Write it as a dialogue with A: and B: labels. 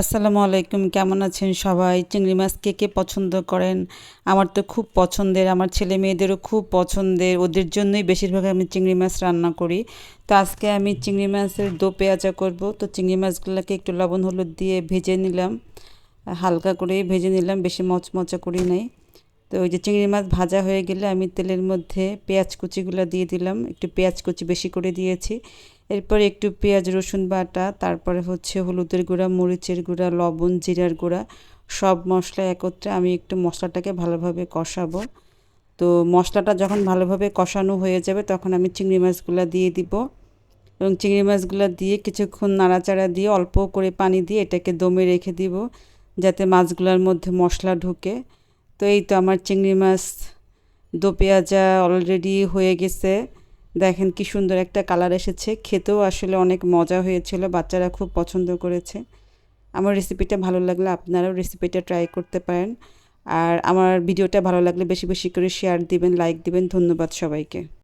A: আসসালামু আলাইকুম, কেমন আছেন সবাই? চিংড়ি মাছ কে কে পছন্দ করেন? আমার তো খুব পছন্দের, আমার ছেলে মেয়েদেরও খুব পছন্দের, ওদের জন্যই বেশিরভাগ আমি চিংড়ি মাছ রান্না করি। তো আজকে আমি চিংড়ি মাছের দো পেঁয়াজা করব। তো চিংড়ি মাছগুলোকে একটু লবণ, হলুদ দিয়ে ভেজে নিলাম। হালকা করে ভেজে নিলাম, বেশি মচমচা করি নাই। তো ওই যে চিংড়ি মাছ ভাজা হয়ে গেলে আমি তেলের মধ্যে পেঁয়াজ কুচিগুলো দিয়ে দিলাম। একটু পেঁয়াজ কুচি বেশি করে দিয়েছি। এরপর একটু পেঁয়াজ, রসুন বাটা, তারপরে হচ্ছে হলুদের গুঁড়া, মরিচের গুঁড়া, লবণ, জিরার গুঁড়া, সব মশলা একত্রে আমি একটু মশলাটাকে ভালোভাবে কষাবো। তো মশলাটা যখন ভালোভাবে কষানো হয়ে যাবে, তখন আমি চিংড়ি মাছগুলো দিয়ে দিব। এবং চিংড়ি মাছগুলো দিয়ে কিছুক্ষণ নাড়াচাড়া দিয়ে অল্প করে পানি দিয়ে এটাকে দমে রেখে দিব, যাতে মাছগুলোর মধ্যে মশলা ঢুকে। তো এই তো আমার চিংড়ি মাছ, দো পেঁয়াজা অলরেডি হয়ে গেছে। দেখেন কি সুন্দর একটা কালার এসেছে। খেতেও আসলে অনেক মজা হয়েছিল, বাচ্চারা খুব পছন্দ করেছে। আমার রেসিপিটা ভালো লাগলে আপনারাও রেসিপিটা ট্রাই করতে পারেন। আর আমার ভিডিওটা ভালো লাগলে বেশি বেশি করে শেয়ার দিবেন লাইক দিবেন। ধন্যবাদ সবাইকে।